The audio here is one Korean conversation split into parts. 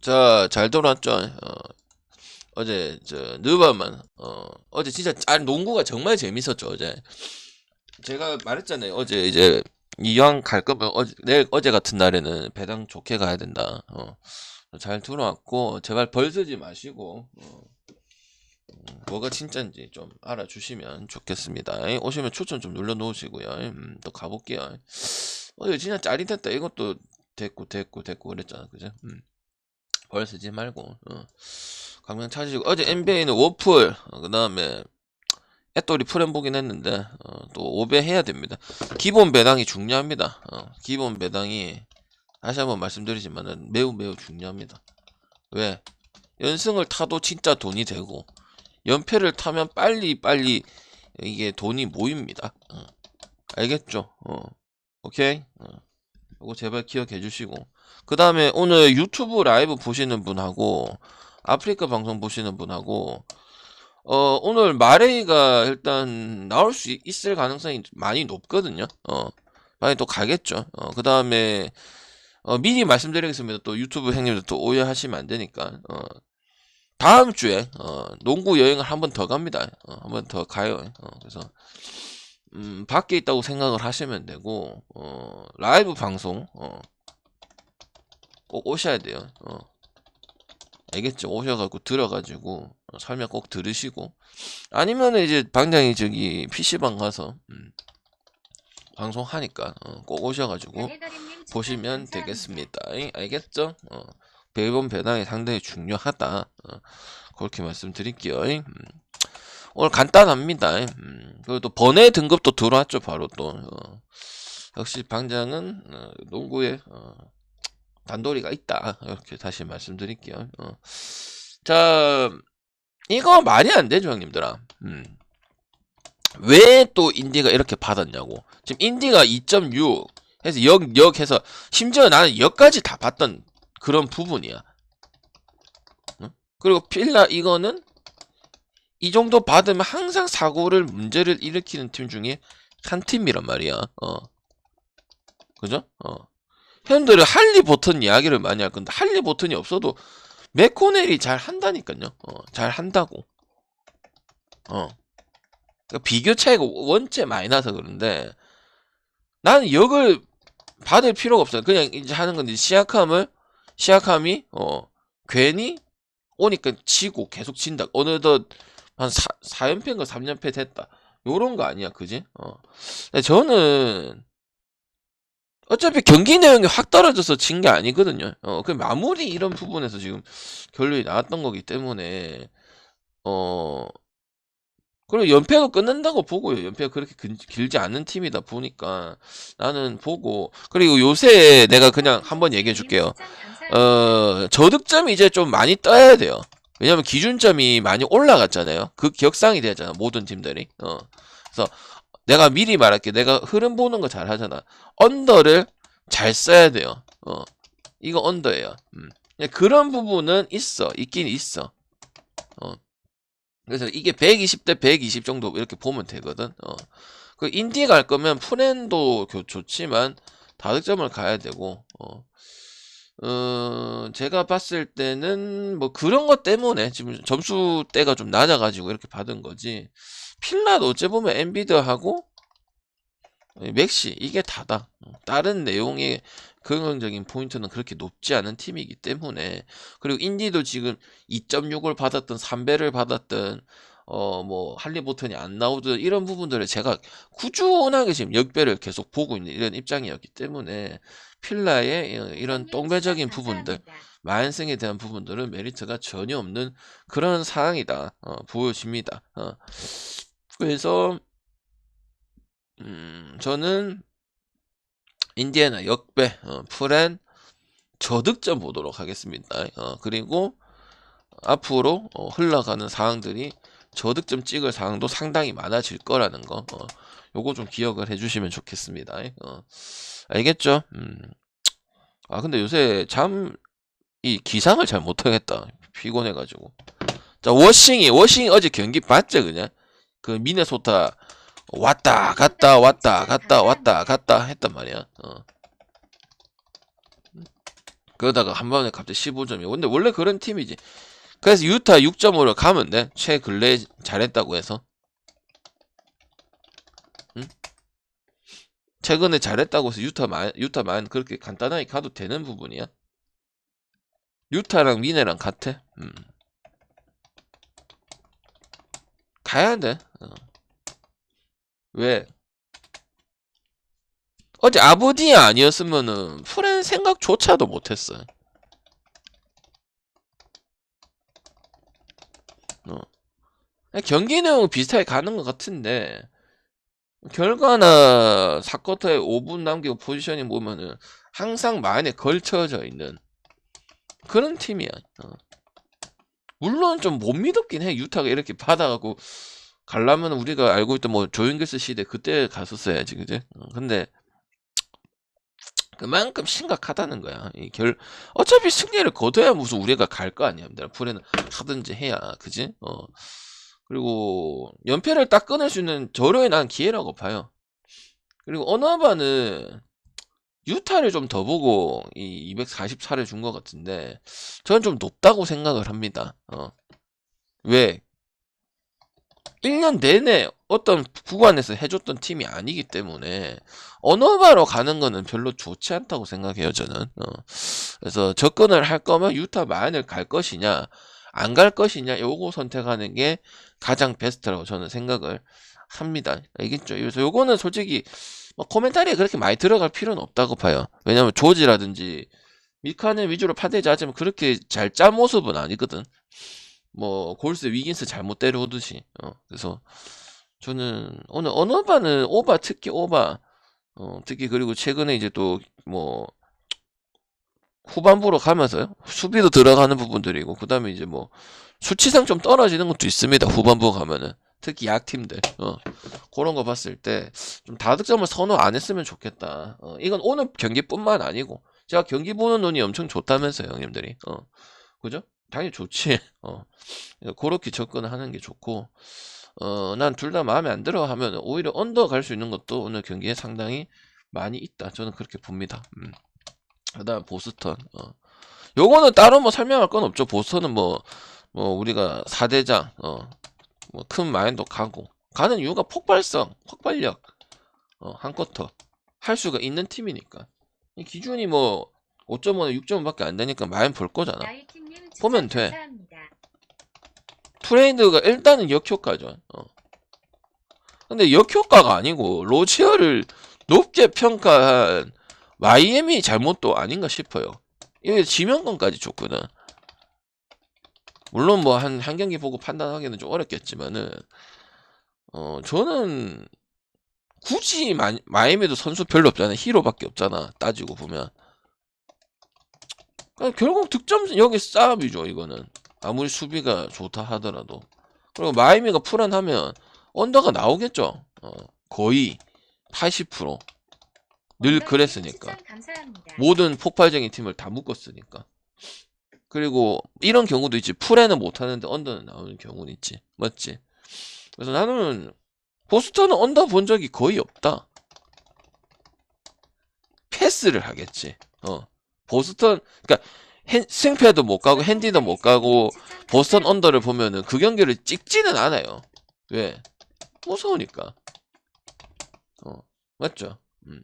자, 잘 돌아왔죠? 어, 어제, 저, 느바만, 어, 어제 진짜, 아, 농구가 정말 재밌었죠, 어제. 제가 말했잖아요, 어제 이제, 이왕 갈 거면, 어제, 내일, 어제 같은 날에는 배당 좋게 가야 된다, 어. 잘 들어왔고, 제발 벌 쓰지 마시고, 어, 음, 뭐가 진짜인지 좀 알아주시면 좋겠습니다. 오시면 추천 좀 눌러 놓으시고요. 음, 또 가볼게요. 어제 진짜 짜릿했다. 이것도 됐고, 됐고, 됐고, 그랬잖아, 그죠? 음. 벌 쓰지 말고 어. 강명 찾으시고 어제 NBA는 워플 그 다음에 애또리 프렘 보긴 했는데 어, 또 5배 해야 됩니다 기본 배당이 중요합니다 어, 기본 배당이 다시 한번 말씀드리지만은 매우 매우 중요합니다 왜 연승을 타도 진짜 돈이 되고 연패를 타면 빨리 빨리 이게 돈이 모입니다 어. 알겠죠 어. 오케이 어. 이거 제발 기억해 주시고 그 다음에 오늘 유튜브 라이브 보시는 분하고 아프리카 방송 보시는 분하고 어 오늘 마레이가 일단 나올 수 있- 있을 가능성이 많이 높거든요. 어 많이 또 가겠죠. 어그 다음에 어 미리 말씀드리겠습니다. 또 유튜브 형님들 또 오해하시면 안 되니까 어 다음 주에 어 농구 여행을 한 번 더 갑니다. 어, 한 번 더 가요. 어 그래서 음 밖에 있다고 생각을 하시면 되고 어 라이브 방송 어 꼭 오셔야 돼요. 어. 알겠죠? 오셔갖고 들어가지고 어, 설명 꼭 들으시고 아니면 이제 방장이 저기 PC방 가서 음, 방송하니까 어, 꼭 오셔가지고 보시면 되겠습니다. 잉? 알겠죠? 어, 배번 배당이 상당히 중요하다. 어, 그렇게 말씀드릴게요. 잉? 음. 오늘 간단합니다. 잉? 음, 그리고 또 번외 등급도 들어왔죠. 바로 또 어, 역시 방장은 어, 농구에 어, 단도리가 있다. 이렇게 다시 말씀드릴게요. 어. 자, 이거 말이 안 되죠, 형님들아. 음. 왜 또 인디가 이렇게 받았냐고. 지금 인디가 2.6 해서 역, 역 해서 심지어 나는 역까지 다 봤던 그런 부분이야. 어? 그리고 필라 이거는 이 정도 받으면 항상 사고를 문제를 일으키는 팀 중에 한 팀이란 말이야. 어. 그죠? 어. 형들은 할리 버튼 이야기를 많이 할 건데 할리 버튼이 없어도 맥코넬이 잘 한다니까요. 어, 잘 한다고. 어. 그러니까 비교 차이가 원체 많이 나서 그런데 나는 역을 받을 필요가 없어요. 그냥 이제 하는 건데 시약함을 시약함이 어 괜히 오니까 치고 계속 친다. 어느덧 한 4, 4연패인가 3연패 됐다. 요런 거 아니야, 그지? 어. 근데 저는 어차피 경기 내용이 확 떨어져서 진 게 아니거든요. 어, 그 마무리 이런 부분에서 지금 결론이 나왔던 거기 때문에, 어, 그리고 연패가 끝난다고 보고요. 연패가 그렇게 근- 길지 않은 팀이다 보니까 나는 보고, 그리고 요새 내가 그냥 한번 얘기해 줄게요. 어, 저득점이 이제 좀 많이 떠야 돼요. 왜냐면 기준점이 많이 올라갔잖아요. 그 격상이 되잖아, 모든 팀들이. 어. 그래서 내가 미리 말할게. 내가 흐름 보는 거 잘 하잖아. 언더를 잘 써야 돼요. 어. 이거 언더예요. 음. 그런 부분은 있어. 있긴 있어. 어. 그래서 이게 120대 120 정도 이렇게 보면 되거든. 어. 그 인디 갈 거면 프렌도 교- 좋지만 다득점을 가야 되고. 어. 어, 제가 봤을 때는 뭐 그런 것 때문에 지금 점수대가 좀 낮아가지고 이렇게 받은 거지. 필라도 어째 보면 엔비드하고 맥시 이게 다다. 다른 내용의 긍정적인 포인트는 그렇게 높지 않은 팀이기 때문에 그리고 인디도 지금 2.6을 받았던 3배를 받았던 어 뭐 할리버튼이 안 나오든 이런 부분들을 제가 꾸준하게 지금 역배를 계속 보고 있는 이런 입장이었기 때문에 필라의 어, 이런 똥배적인 부분들 만승에 대한 부분들은 메리트가 전혀 없는 그런 상황이다 어, 보여집니다. 어. 그래서 음, 저는 인디애나 역배 어, 프렌 저득점 보도록 하겠습니다. 어, 그리고 앞으로 어, 흘러가는 상황들이 저득점 찍을 상황도 상당히 많아질 거라는 거 어, 요거 좀 기억을 해주시면 좋겠습니다. 어, 알겠죠? 음. 아 근데 요새 참이 기상을 잘 못하겠다. 피곤해가지고. 자 워싱이 워싱이 어제 경기 봤죠 그냥 그 미네소타 왔다 갔다 왔다 갔다 왔다 갔다 했단 말이야. 어. 그러다가 한 번에 갑자기 15점이야. 근데 원래 그런 팀이지. 그래서 유타 6점으로 가면 돼. 최근래 잘했다고 해서. 응? 최근에 잘했다고 해서 유타 만 유타 만 그렇게 간단하게 가도 되는 부분이야. 유타랑 미네랑 같아. 음. 가야 돼. 어. 왜? 어제 아부디아 아니었으면은 프렌 생각조차도 못했어. 어. 경기 내용은 비슷하게 가는 것 같은데 결과나 사쿼터에 5분 남기고 포지셔닝 보면은 항상 만에 걸쳐져 있는 그런 팀이야. 어. 물론 좀 못 믿었긴 해. 유타가 이렇게 받아가고 가려면 우리가 알고 있던 뭐 조용길스 시대 그때 갔었어야지, 그지? 어, 근데 그만큼 심각하다는 거야. 이 결, 어차피 승리를 거둬야 무슨 우리가 갈 거 아니야. 프레는 하든지 해야, 그지? 어. 그리고 연패를 딱 끊을 수 있는 저로에 난 기회라고 봐요. 그리고 어나바는 유타를 좀 더 보고 이 244를 준 것 같은데 저는 좀 높다고 생각을 합니다. 어. 왜? 1년 내내 어떤 구간에서 해줬던 팀이 아니기 때문에 언어바로 가는 거는 별로 좋지 않다고 생각해요 저는 어. 그래서 접근을 할 거면 유타 마인을 갈 것이냐 안 갈 것이냐 요거 선택하는 게 가장 베스트라고 저는 생각을 합니다. 알겠죠? 그래서 요거는 솔직히 뭐 코멘타리에 그렇게 많이 들어갈 필요는 없다고 봐요. 왜냐면 조지라든지 미카네 위주로 판대지 하지만 그렇게 잘 짠 모습은 아니거든. 뭐 골스 위긴스 잘못 때려오듯이. 어, 그래서 저는 오늘 언어바는 오바 특히 오바. 어, 특히 그리고 최근에 이제 또 뭐 후반부로 가면서요 수비도 들어가는 부분들이고 그 다음에 이제 뭐 수치상 좀 떨어지는 것도 있습니다 후반부 가면은 특히 약팀들 어, 그런 거 봤을 때 좀 다득점을 선호 안 했으면 좋겠다 어, 이건 오늘 경기뿐만 아니고 제가 경기 보는 눈이 엄청 좋다면서요 형님들이 어, 그죠? 당연히 좋지. 어. 그렇게 접근을 하는 게 좋고, 어, 난 둘 다 마음에 안 들어 하면 오히려 언더 갈 수 있는 것도 오늘 경기에 상당히 많이 있다. 저는 그렇게 봅니다. 음. 그 다음 보스턴. 어. 요거는 따로 뭐 설명할 건 없죠. 보스턴은 뭐, 뭐, 우리가 4대장, 어, 뭐, 큰 마인도 가고, 가는 이유가 폭발성, 폭발력, 어, 한 쿼터. 할 수가 있는 팀이니까. 이 기준이 뭐, 5.5나 6.5밖에 안 되니까 마인 볼 거잖아. 보면 돼. 트레이드가 일단은 역효과죠. 어. 근데 역효과가 아니고 로지어를 높게 평가한 마이애미 잘못도 아닌가 싶어요. 이게 지명권까지 줬거든. 물론 뭐 한 한 경기 보고 판단하기는 좀 어렵겠지만은 어 저는 굳이 마, 마이애미도 선수 별로 없잖아. 히로밖에 없잖아. 따지고 보면. 결국 득점 여기 싸움이죠 이거는 아무리 수비가 좋다 하더라도 그리고 마이미가 풀안하면 언더가 나오겠죠 어, 거의 80% 늘 그랬으니까 모든 폭발적인 팀을 다 묶었으니까 그리고 이런 경우도 있지 풀에는 못하는데 언더는 나오는 경우는 있지 맞지 그래서 나는 보스턴은 언더 본 적이 거의 없다 패스를 하겠지 어 보스턴 그러니까 핸, 승패도 못 가고 핸디도 못 가고 보스턴 언더를 보면은 그 경기를 찍지는 않아요. 왜? 무서우니까. 어 맞죠? 음.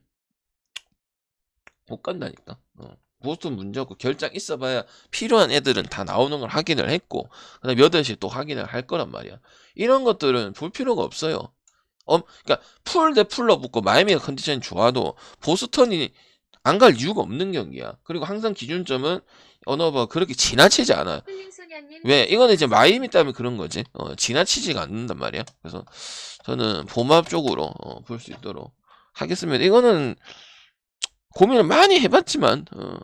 못 간다니까. 어. 보스턴 문제 없고 결장 있어봐야 필요한 애들은 다 나오는 걸 확인을 했고 그다음 8시 또 확인을 할 거란 말이야. 이런 것들은 볼 필요가 없어요. 어, 그러니까 풀 대 풀로 붙고 마이미가 컨디션이 좋아도 보스턴이 안 갈 이유가 없는 경기야. 그리고 항상 기준점은 언어가 그렇게 지나치지 않아요. 왜? 이거는 이제 마이미 때문에 그런 거지. 어, 지나치지가 않는단 말이야. 그래서 저는 봄합 쪽으로 어, 볼 수 있도록 하겠습니다. 이거는 고민을 많이 해봤지만 어,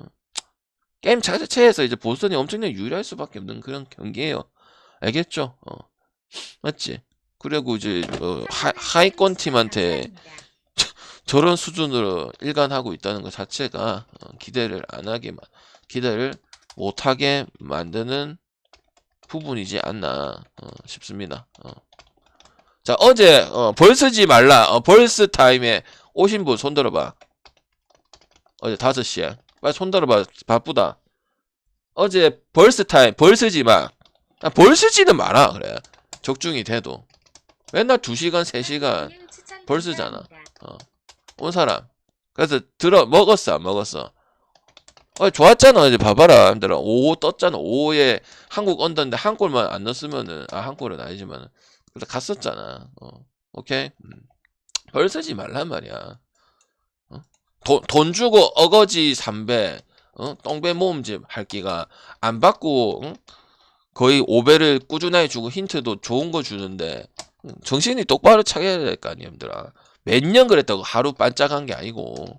게임 자체에서 이제 보스턴이 엄청나게 유리할 수밖에 없는 그런 경기예요. 알겠죠? 어, 맞지? 그리고 이제 어, 하, 하위권 팀한테 저 런 수준으로 일관하고 있다는 것 자체가 어, 기대를 안 하게 기대를 못하게 만드는 부분이지 않나 어, 싶습니다. 어. 자 어제 어, 벌 쓰지 말라 어, 벌스 타임에 오신 분 손들어봐. 어제 5시에 빨리 손들어봐 바쁘다. 어제 벌스 타임 벌스지 마. 아, 벌스지는 마라 그래. 적중이 돼도 맨날 2시간 3시간 벌스잖아. 온 사람. 그래서 들어 먹었어 안 먹었어. 어 좋았잖아 이제 봐봐라 힘들어 5 떴잖아 5에 한국 언더인데 한 골만 안 넣었으면은 아 한 골은 아니지만 그래서 갔었잖아 어 오케이 음. 벌 쓰지 말란 말이야 어? 돈, 돈 주고 어거지 삼배 어? 똥배 모음집 할 기가 안 받고 응? 거의 5배를 꾸준하게 주고 힌트도 좋은 거 주는데 응, 정신이 똑바로 차려야 될 거 아니야 힘들아. 몇 년 그랬다고 하루 반짝한 게 아니고.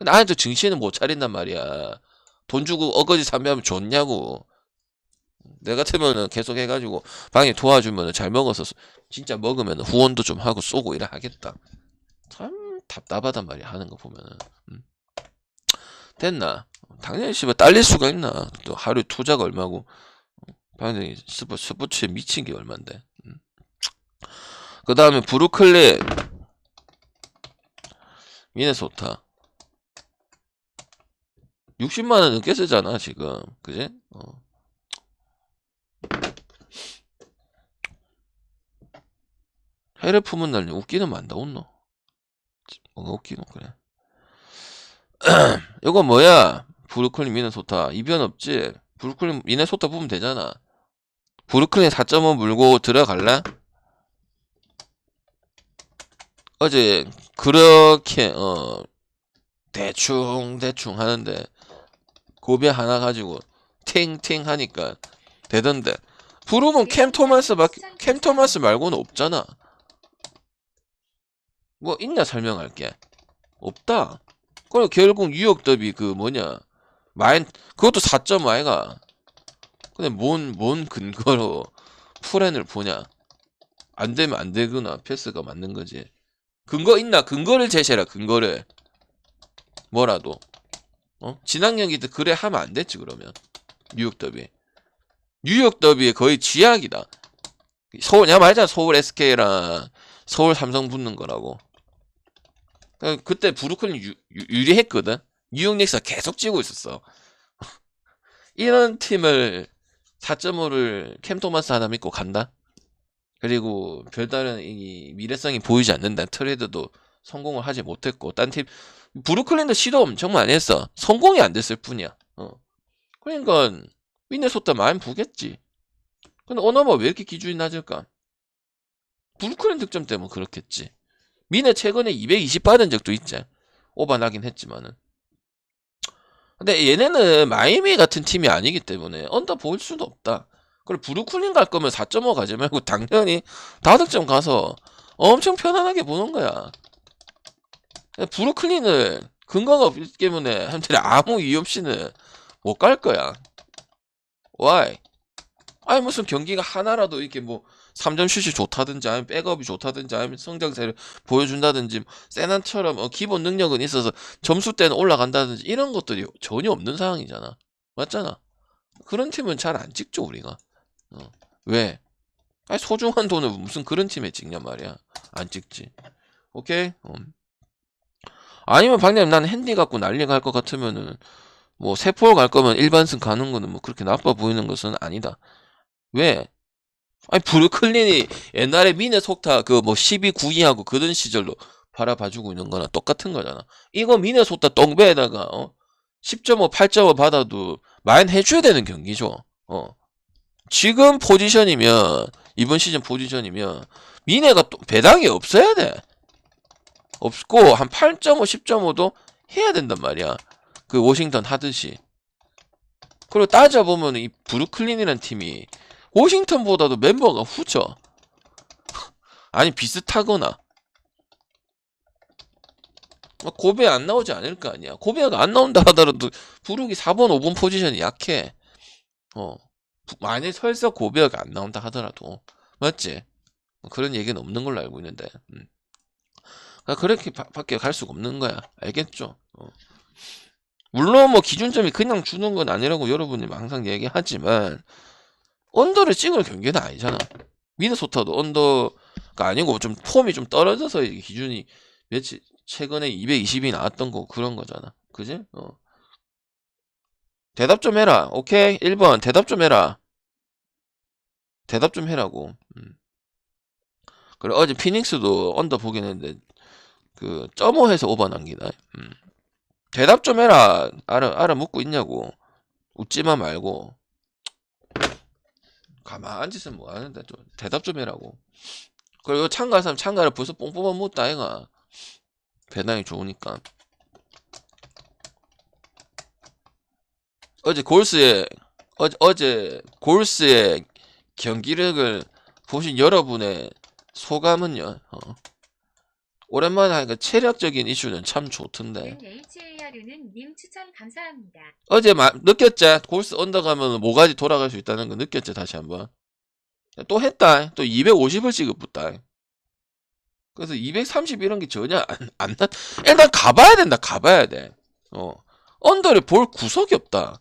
나한테 정신을 못 차린단 말이야. 돈 주고 어거지 삼배하면 좋냐고. 내 같으면은 계속 해가지고 방에 도와주면은 잘 먹어서 진짜 먹으면 후원도 좀 하고 쏘고 이래 하겠다. 참 답답하단 말이야 하는 거 보면은. 음. 됐나? 당연히 씨발 딸릴 수가 있나? 또 하루에 투자가 얼마고. 방에 스포, 스포츠에 미친 게 얼만데. 음. 그 다음에 브루클린. 미네소타. 60만원 넘게 쓰잖아 지금. 그지? 어. 해를 품은 날 웃기는 만다 웃노 웃기노 그래 이거 뭐야? 브루클린 미네소타. 이변 없지? 브루클린 미네소타 보면 되잖아. 브루클린 4.5 물고 들어갈래? 어제 그렇게 어 대충 대충 하는데 고비 하나 가지고 탱탱 하니까 되던데. 부르면 캠 토마스 캠 토마스 말고는 없잖아 뭐 있냐 설명할 게. 없다. 그럼 결국 뉴욕 더비 그 뭐냐? 마인 그것도 4점 아이가. 근데 뭔 뭔 근거로 프렌을 보냐? 안 되면 안 되구나. 패스가 맞는 거지. 근거 있나? 근거를 제시해라 근거를. 뭐라도. 어? 지난 경기도 그래 하면 안 됐지 그러면. 뉴욕 더비. 뉴욕 더비의 거의 쥐약이다. 서울 내가 말했잖아. 서울 SK랑 서울 삼성 붙는 거라고 그- 그때 브루클린 유, 유- 유리했거든? 뉴욕 닉스가 계속 찌고 있었어. 이런 팀을 4.5를 캠 토마스 하나 믿고 간다? 그리고 별다른 이 미래성이 보이지 않는다. 트레이드도 성공을 하지 못했고 딴 팀 브루클린도 시도 엄청 많이 했어. 성공이 안 됐을 뿐이야. 어. 그러니까 미네소타 많이 부겠지. 근데 오너마 왜 이렇게 기준이 낮을까? 브루클린 득점 때문에 그렇겠지 미네 최근에 220 받은 적도 있지 오바 나긴 했지만은 근데 얘네는 마이미 같은 팀이 아니기 때문에 언더 볼 수는 없다 그리고 브루클린 갈 거면 4.5 가지 말고 당연히 다득점 가서 엄청 편안하게 보는 거야 브루클린은 근거가 없기 때문에 한테 아무 이유 없이는 못 갈 거야. Why? 아니 무슨 경기가 하나라도 이렇게 뭐 3점 슛이 좋다든지 아니면 백업이 좋다든지 아니면 성장세를 보여준다든지 세난처럼 어, 기본 능력은 있어서 점수 때는 올라간다든지 이런 것들이 전혀 없는 상황이잖아. 맞잖아. 그런 팀은 잘 안 찍죠 우리가. 어. 왜? 아니 소중한 돈을 무슨 그런 팀에 찍냔 말이야. 안 찍지. 오케이? 음. 아니면 방금 난 핸디 갖고 난리 갈 것 같으면은 뭐 세포 갈 거면 일반승 가는 거는 뭐 그렇게 나빠 보이는 것은 아니다. 왜? 아니 브루클린이 옛날에 미네소타 그 뭐 12, 9위하고 그런 시절로 바라봐주고 있는 거나 똑같은 거잖아. 이거 미네소타 똥배에다가 어? 10.5, 8.5 받아도 마인 해줘야 되는 경기죠. 어. 지금 포지션이면 이번 시즌 포지션이면 미네가 또 배당이 없어야 돼. 없고 한 8.5, 10.5도 해야 된단 말이야. 그 워싱턴 하듯이. 그리고 따져보면 이 브루클린이라는 팀이 워싱턴보다도 멤버가 후져. 아니 비슷하거나. 뭐 고베 안 나오지 않을 거 아니야. 고베가 안 나온다 하더라도 부룩이 4번, 5번 포지션이 약해. 어. 만약 설사 고베가 안 나온다 하더라도 맞지? 뭐 그런 얘기는 없는 걸로 알고 있는데. 음. 그러니까 그렇게 바, 밖에 갈 수가 없는 거야. 알겠죠? 어. 물론 뭐 기준점이 그냥 주는 건 아니라고 여러분이 항상 얘기하지만 언더를 찍을 경기는 아니잖아. 미네소타도 언더가 아니고 좀 폼이 좀 떨어져서 기준이 며칠 최근에 220이 나왔던 거 그런 거잖아. 그지? 어. 대답 좀 해라. 오케이? 1번 대답 좀 해라. 대답 좀 해라고. 음. 그래 어제 피닉스도 언더 보긴 했는데 그 점오해서 오버 남기다. 음. 대답 좀 해라. 알아 알아 묻고 있냐고. 웃지만 말고. 가만 앉으면 뭐 하는데 좀 대답 좀 해라고. 그리고 참가한 사람 참가를 벌써 뽕 뽑아 묻다 아이가. 배당이 좋으니까. 어제 골스의 어제, 어제 골스의 경기력을 보신 여러분의 소감은요? 어. 오랜만에 하니까 체력적인 이슈는 참 좋던데. HARU는 님 추천 감사합니다. 어제 마, 느꼈지? 골스 언더 가면 모가지 돌아갈 수 있다는 거 느꼈지? 다시 한번. 또 했다. 또 250을 지급했다. 그래서 230 이런 게 전혀 안, 안 나. 일단 가봐야 된다. 가봐야 돼. 어. 언더를 볼 구석이 없다.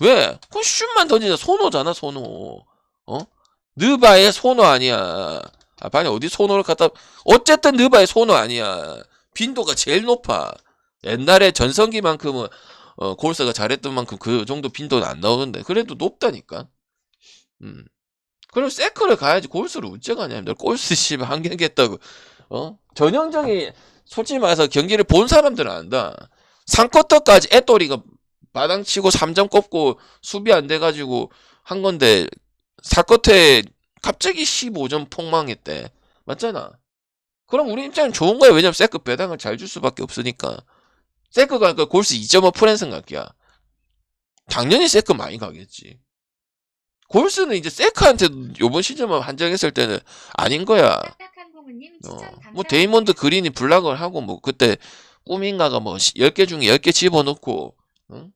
왜? 그 슛만 던지자 손호잖아, 손호. 어? 느바의 손호 아니야. 아, 반이 어디 손호를 갖다, 어쨌든 느바의 손호 아니야. 빈도가 제일 높아. 옛날에 전성기만큼은, 어, 골스가 잘했던 만큼 그 정도 빈도는 안 나오는데, 그래도 높다니까. 음. 그럼 세크를 가야지 골스를 어째 가냐. 너 골스 씨발 한 경기 했다고. 어? 전형적인, 솔직히 말해서 경기를 본 사람들은 안다. 3쿼터까지 애또리가 마당 치고 3점 꼽고 수비 안 돼가지고 한 건데 4쿼터에 갑자기 15점 폭망했대. 맞잖아. 그럼 우리 입장은 좋은 거야. 왜냐면 세크 배당을 잘 줄 수밖에 없으니까. 세크가 그 골스 2.5 프렌 생각이야. 당연히 세크 많이 가겠지. 골스는 이제 세크한테 요번 시즌만 한정했을 때는 아닌 거야. 어. 뭐 데이몬드 그린이 블락을 하고 뭐 그때 꿈인가가 뭐 10개 중에 10개 집어넣고 응?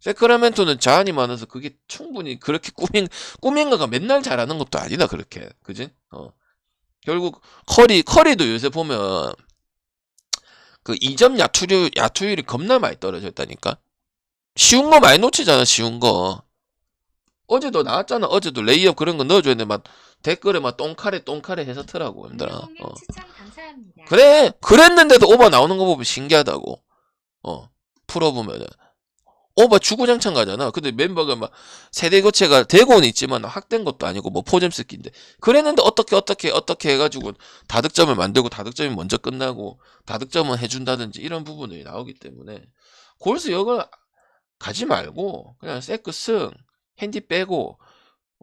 세크라멘토는 자한이 많아서 그게 충분히 그렇게 꿈인 꿈인가가 맨날 잘하는 것도 아니다 그렇게 그지? 어. 결국 커리 커리도 요새 보면 그 2점 야투율 야투율이 겁나 많이 떨어져 있다니까. 쉬운 거 많이 놓치잖아 쉬운 거. 어제도 나왔잖아. 어제도 레이업 그런 거 넣어줘야 돼. 막 댓글에 막 똥카레 똥카레 해서 트라고 얘들아. 운동님 어. 그래 그랬는데도 오버 나오는 거 보면 신기하다고 어 풀어보면은 오버 주구장창 가잖아 근데 멤버가 막 세대 교체가 되고는 있지만 확된 것도 아니고 뭐 포점 스키인데 그랬는데 어떻게 어떻게 어떻게 해가지고 다득점을 만들고 다득점이 먼저 끝나고 다득점을 해준다든지 이런 부분이 나오기 때문에 골스 역을 가지 말고 그냥 세크 승 핸디 빼고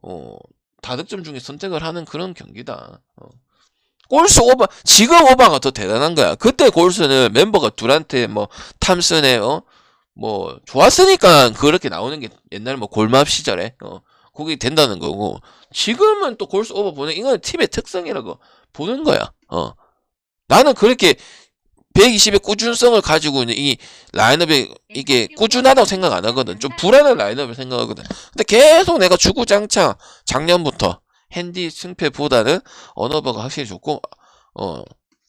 어 다득점 중에 선택을 하는 그런 경기다 어. 골스 오바 지금 오바가 더 대단한 거야. 그때 골스는 멤버가 둘한테 뭐 탐슨에 어 뭐 좋았으니까 그렇게 나오는 게 옛날 뭐 골맙 시절에 어 그게 된다는 거고 지금은 또 골스 오바 보는 이건 팀의 특성이라고 보는 거야. 어 나는 그렇게 120의 꾸준성을 가지고 있는 이 라인업이 이게 꾸준하다고 생각 안 하거든. 좀 불안한 라인업을 생각하거든. 근데 계속 내가 주구장창 작년부터 핸디 승패보다는 언어버가 확실히 좋고 어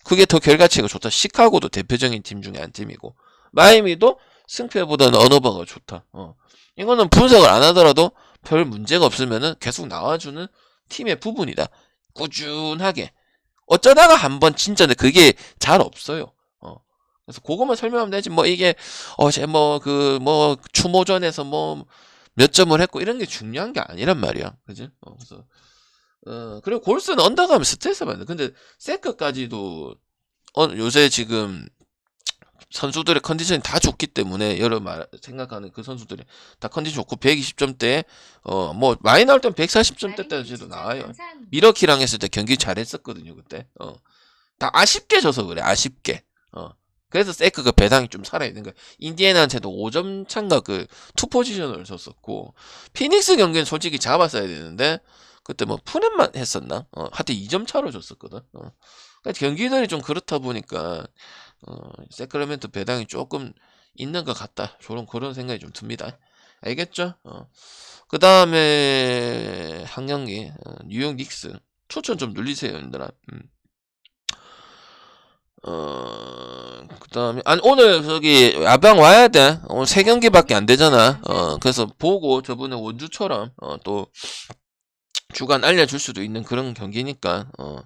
그게 더 결과치가 좋다. 시카고도 대표적인 팀 중에 한 팀이고 마이미도 승패보다는 언어버가 좋다. 어 이거는 분석을 안 하더라도 별 문제가 없으면은 계속 나와주는 팀의 부분이다. 꾸준하게 어쩌다가 한번 진짜 그게 잘 없어요. 어 그래서 그것만 설명하면 되지 뭐 이게 어제 뭐 그 뭐 추모전에서 뭐 몇 점을 했고 이런 게 중요한 게 아니란 말이야. 그지? 어, 그래서 어, 그리고 골스는 언더가면 스트레스 받는. 근데 세크까지도 어, 요새 지금 선수들의 컨디션이 다 좋기 때문에 여러 말 생각하는 그 선수들이 다 컨디션 좋고 120점대 어 뭐 많이 나올 땐 140점대까지도 나와요. 감사합니다. 미러키랑 했을 때 경기 잘했었거든요 그때. 어다 아쉽게 져서 그래 아쉽게. 어 그래서 세크가 배당이 좀 살아있는 거야. 인디애나한테도 5점 차인가 그 투 포지션을 줬었고 피닉스 경기는 솔직히 잡았어야 되는데 그때 뭐 푸넷만 했었나? 어, 하여튼 2점 차로 줬었거든. 어. 그러니까 경기들이 좀 그렇다 보니까 어, 세크라멘토 배당이 조금 있는 것 같다. 저런 그런 생각이 좀 듭니다. 알겠죠? 어. 그 다음에 한 경기 어, 뉴욕 닉스 추천 좀 눌리세요, 얘들아. 음. 어, 그 다음에, 아니, 오늘, 저기, 야방 와야 돼. 오늘 세 경기밖에 안 되잖아. 어, 그래서 보고, 저번에 원주처럼, 어, 또, 주간 알려줄 수도 있는 그런 경기니까, 어,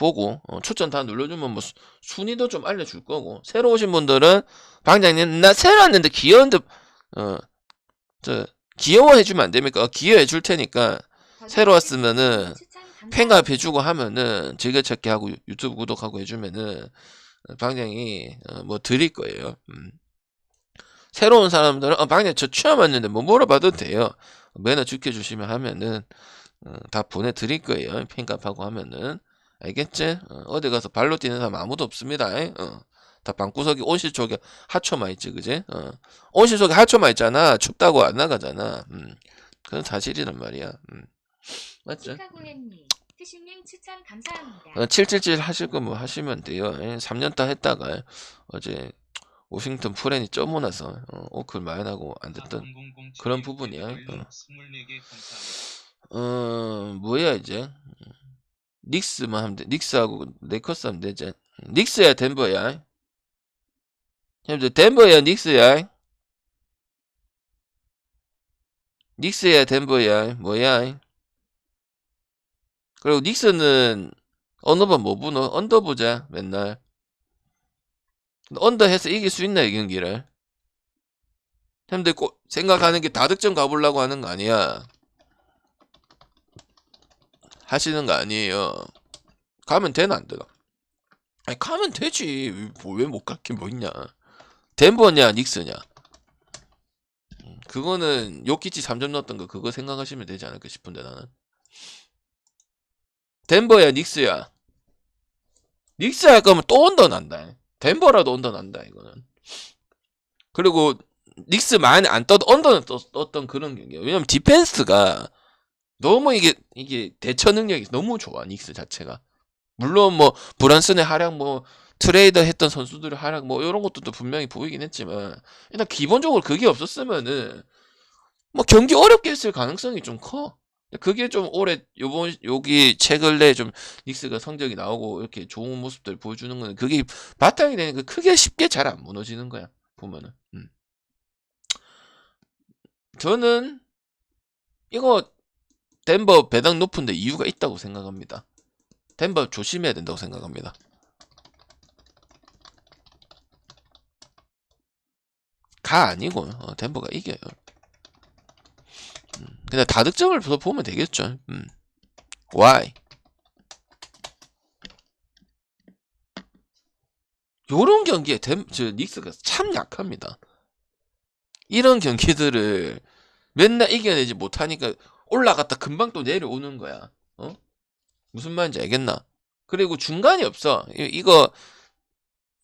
보고, 어, 추천 다 눌러주면 뭐, 수- 순위도 좀 알려줄 거고, 새로 오신 분들은, 방장님, 나 새로 왔는데 귀여운데, 어, 저 귀여워해 주면 안 됩니까? 어, 귀여워해 줄 테니까 새로 왔으면은 팽갑 해주고 하면은 즐겨찾기 하고 유- 유튜브 구독하고 해주면은 어, 방장이 어, 뭐 드릴 거예요. 음. 새로운 사람들은 어, 방장 저 취업 왔는데 뭐 물어봐도 돼요. 매너 지켜주시면 하면은 어, 다 보내드릴 거예요. 팽갑하고 하면은 알겠지? 어, 디 가서 발로 뛰는 사람 아무도 없습니다. 에? 어. 다 방구석이 온실 쪽에 하초만 있지, 그지? 어. 온실 속에 하초만 있잖아. 춥다고 안 나가잖아. 음. 그건 사실이란 말이야. 음. 맞죠? 치카고행님 티슈님 추천 감사합니다. 어, 777 하실 거뭐 하시면 돼요. 예, 3년 다 했다가 어제 워싱턴 프렌이 쪄모나서 어, 오클 많이 나고 안 됐던 그런 부분이야. 어. 어 뭐야 이제 닉스만 하면 돼. 닉스하고 레커스 하면 되지. 닉스야 덴버야. 형들 덴버야 닉스야. 닉스야 덴버야. 뭐야? 그리고 닉스는 언더바 뭐 부노? 언더 보자 맨날. 언더 해서 이길 수 있나 이 경기를? 꼭 생각하는 게 다득점 가보려고 하는 거 아니야. 하시는 거 아니에요. 가면 되나 안 되나? 아니 가면 되지. 왜못 갔긴 뭐 있냐? 덴버냐 닉스냐? 음, 그거는 요키치 3점 넣었던 거 그거 생각하시면 되지 않을까 싶은데 나는. 덴버야 닉스야. 닉스 할 거면 또 언더 난다. 덴버라도 언더 난다 이거는. 그리고 닉스 많이 안 떠도 언더는 떴, 떴던 그런 경기야. 왜냐면 디펜스가 너무 이게 이게 대처 능력이 너무 좋아 닉스 자체가. 물론 뭐 브란슨의 활약 뭐 트레이더 했던 선수들의 활약 뭐 이런 것들도 분명히 보이긴 했지만 일단 기본적으로 그게 없었으면은 뭐 경기 어렵게 했을 가능성이 좀 커. 그게 좀 올해 요번 여기 최근래 좀 닉스가 성적이 나오고 이렇게 좋은 모습들 보여주는 거는 그게 바탕이 되니까 크게 쉽게 잘 안 무너지는 거야 보면은. 음. 저는 이거 덴버 배당 높은데 이유가 있다고 생각합니다. 덴버 조심해야 된다고 생각합니다. 가 아니고 어, 덴버가 이겨요. 음, 그냥 다득점을 더 보면 되겠죠. 음. Why? 요런 경기에 덴, 저 닉스가 참 약합니다. 이런 경기들을 맨날 이겨내지 못하니까 올라갔다 금방 또 내려오는 거야. 어? 무슨 말인지 알겠나? 그리고 중간이 없어. 이- 이거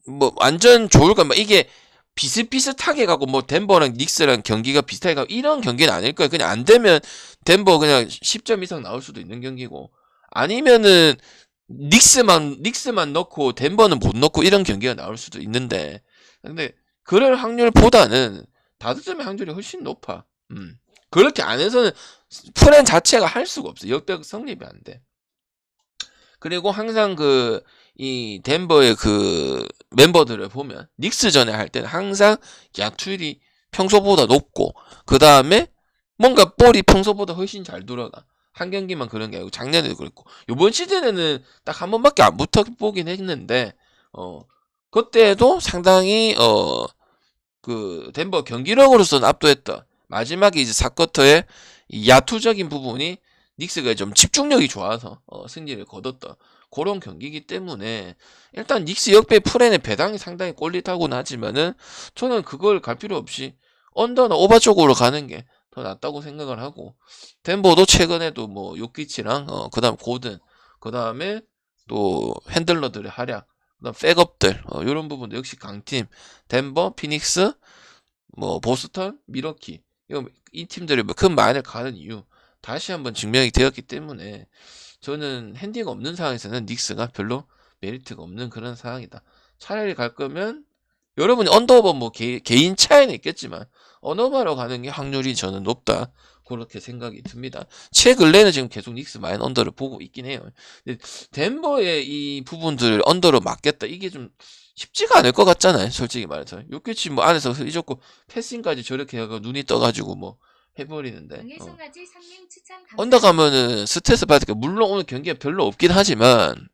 뭐 완전 좋을까? 뭐 이게 비슷비슷하게 가고 뭐 덴버랑 닉스랑 경기가 비슷하게 가고 이런 경기는 아닐 거야. 그냥 안 되면 덴버 그냥 10점 이상 나올 수도 있는 경기고 아니면은 닉스만 닉스만 넣고 덴버는 못 넣고 이런 경기가 나올 수도 있는데 근데 그럴 확률보다는 다득점의 확률이 훨씬 높아. 음. 그렇게 안 해서는 프렌 자체가 할 수가 없어. 역대 성립이 안 돼. 그리고 항상 그 이 덴버의 그 멤버들을 보면 닉스전에 할 때는 항상 야투율이 평소보다 높고 그 다음에 뭔가 볼이 평소보다 훨씬 잘 돌아가. 한 경기만 그런 게 아니고 작년에도 그랬고 요번 시즌에는 딱 한 번밖에 안 붙어 보긴 했는데 어 그때도 상당히 어 그 덴버 경기력으로서는 압도했다. 마지막에 이제 사쿼터의 이 야투적인 부분이 닉스가 좀 집중력이 좋아서 어, 승리를 거뒀다. 그런 경기이기 때문에 일단 닉스 역배 프렌의 배당이 상당히 꼴릿하곤 하지만은 저는 그걸 갈 필요 없이 언더나 오바 쪽으로 가는 게 더 낫다고 생각을 하고 덴버도 최근에도 뭐 요키치랑 어, 그다음 고든 그다음에 또 핸들러들의 활약 그다음 백업들 어, 이런 부분도 역시 강팀 덴버 피닉스 뭐 보스턴 미러키 이 팀들이 뭐큰 마인을 가는 이유 다시 한번 증명이 되었기 때문에 저는 핸디가 없는 상황에서는 닉스가 별로 메리트가 없는 그런 상황이다. 차라리 갈 거면 여러분이 언더버 뭐 개, 개인 차이는 있겠지만 언더버로 가는 게 확률이 저는 높다. 그렇게 생각이 듭니다. 최근래는 지금 계속 닉스 마인 언더를 보고 있긴 해요. 근데 덴버의 이 부분들을 언더로 막겠다. 이게 좀 쉽지가 않을 것 같잖아요. 솔직히 말해서. 요끼치 뭐 안에서 잊었고 패싱까지 저렇게 하고 눈이 떠가지고 뭐 해버리는데. 어. 언더 가면은 스트레스 받으니까 물론 오늘 경기가 별로 없긴 하지만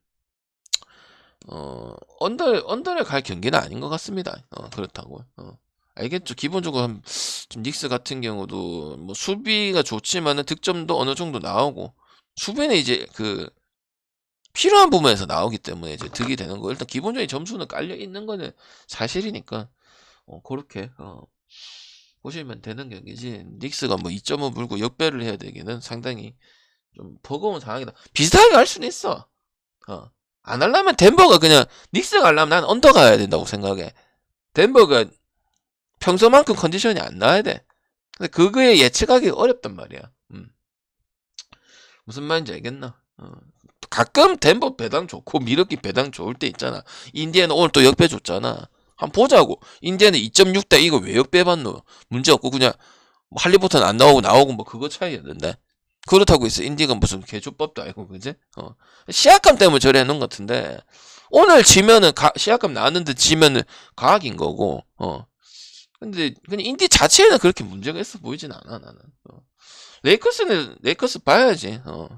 어 언더 언더를 갈 경기는 아닌 것 같습니다. 어 그렇다고 어 알겠죠? 기본적으로 한, 좀 닉스 같은 경우도 뭐 수비가 좋지만은 득점도 어느 정도 나오고 수비는 이제 그 필요한 부분에서 나오기 때문에 이제 득이 되는 거. 일단 기본적인 점수는 깔려 있는 거는 사실이니까 어, 그렇게 어, 보시면 되는 경기지. 닉스가 뭐 2점을 물고 역배를 해야 되기는 상당히 좀 버거운 상황이다. 비슷하게 할 수는 있어. 어. 안 하려면 덴버가 그냥 닉스가 하려면 난 언더 가야 된다고 생각해. 덴버가 평소만큼 컨디션이 안 나야 돼. 근데 그거에 예측하기 어렵단 말이야. 음. 무슨 말인지 알겠나? 어. 가끔 덴버 배당 좋고 미러키 배당 좋을 때 있잖아. 인디애는 오늘 또 역배 줬잖아. 한번 보자고. 인디애는 2.6대 이거 왜 역배 받노? 문제 없고 그냥 뭐 할리버튼 안 나오고 나오고 뭐 그거 차이였는데. 그렇다고 해서 인디가 무슨 개조법도 아니고 그지? 어. 시약감 때문에 저래 해놓은 것 같은데 오늘 지면은 가, 시약감 나왔는데 지면은 과학인 거고 어. 근데 그냥 인디 자체에는 그렇게 문제가 있어 보이진 않아 나는. 어. 레이커스는 레이커스 봐야지. 어.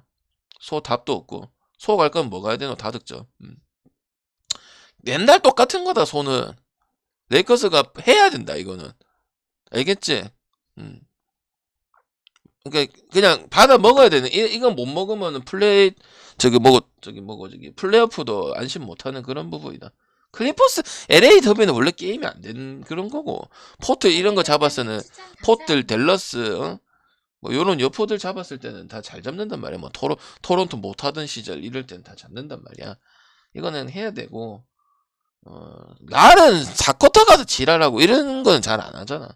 소 답도 없고 소갈건뭐 가야 되노 다 득점. 음. 맨날 똑같은 거다 소는. 레이커스가 해야 된다 이거는. 알겠지? 음. 그러니까 그냥 받아 먹어야 되는 이, 이건 못 먹으면은 플레이 저기 뭐고 저기 뭐고 저기 플레이오프도 안심 못하는 그런 부분이다. 클리퍼스 LA 더비는 원래 게임이 안 되는 그런 거고 포트 이런 거 잡았으는 포들 델러스 어? 뭐 요런 여포들 잡았을 때는 다 잘 잡는단 말이야. 뭐 토로 토론토 못 하던 시절 이럴 때는 다 잡는단 말이야. 이거는 해야 되고 어 나는 4쿼터 가서 지랄하고 이런 거는 잘안 하잖아.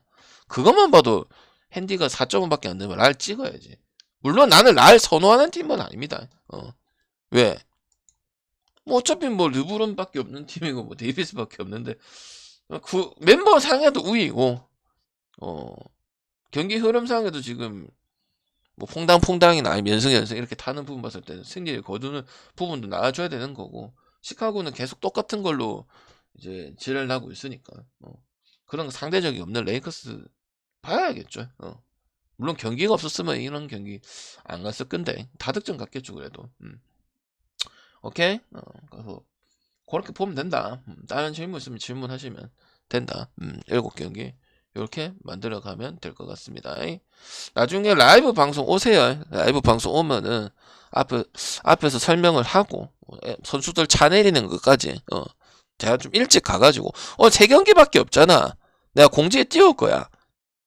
그것만 봐도 핸디가 4점밖에 안 되면 랄 찍어야지. 물론 나는 랄 선호하는 팀은 아닙니다. 어. 왜? 뭐 어차피 뭐 르브론밖에 없는 팀이고 뭐 데이비스밖에 없는데 어, 그 멤버 상에도 우위고 어 경기 흐름상에도 지금 뭐 퐁당퐁당이나 아니면 연승 연승 이렇게 타는 부분 봤을 때는 승리를 거두는 부분도 나와줘야 되는 거고 시카고는 계속 똑같은 걸로 이제 지랄 나고 있으니까 어. 그런 상대적이 없는 레이커스 봐야겠죠. 어. 물론 경기가 없었으면 이런 경기 안 갔을 건데 다득점 갔겠죠 그래도. 음. 오케이. 어, 그래서 그렇게 보면 된다. 음, 다른 질문 있으면 질문하시면 된다. 음, 일곱 경기 이렇게 만들어 가면 될 것 같습니다. 나중에 라이브 방송 오세요. 라이브 방송 오면은 앞에 앞에서 설명을 하고 어, 선수들 차 내리는 것까지 어, 제가 좀 일찍 가가지고 어세 경기밖에 없잖아. 내가 공지에 띄울 거야.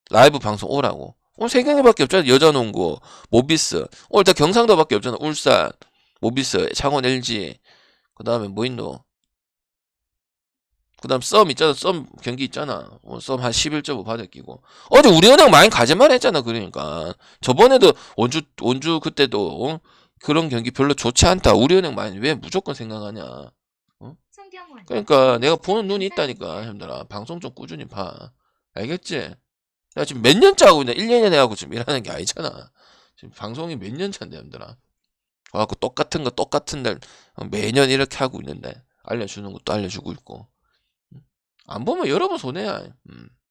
라이브 방송 오라고. 오늘 세 경기밖에 없잖아. 여자 농구, 모비스. 오늘 다 경상도밖에 없잖아. 울산, 모비스, 창원 LG. 그 다음에 뭐 있노? 그 다음 썸 있잖아. 썸 경기 있잖아. 어, 썸한 11.5 받아 끼고. 어제 우리은행 많이 가지만 했잖아. 그러니까. 저번에도 원주, 원주 그때도 어? 그런 경기 별로 좋지 않다. 우리은행 많이 왜 무조건 생각하냐. 송경원 그러니까 내가 보는 눈이 있다니까. 형들아. 방송 좀 꾸준히 봐. 알겠지? 내가 지금 몇 년째 하고 있냐? 1년이나 하고 지금 일하는 게 아니잖아. 지금 방송이 몇 년 차인데, 형들아. 와갖고 똑같은 거 똑같은 날 어, 매년 이렇게 하고 있는데 알려주는 것도 알려주고 있고 음. 안 보면 여러분 손해야. 음.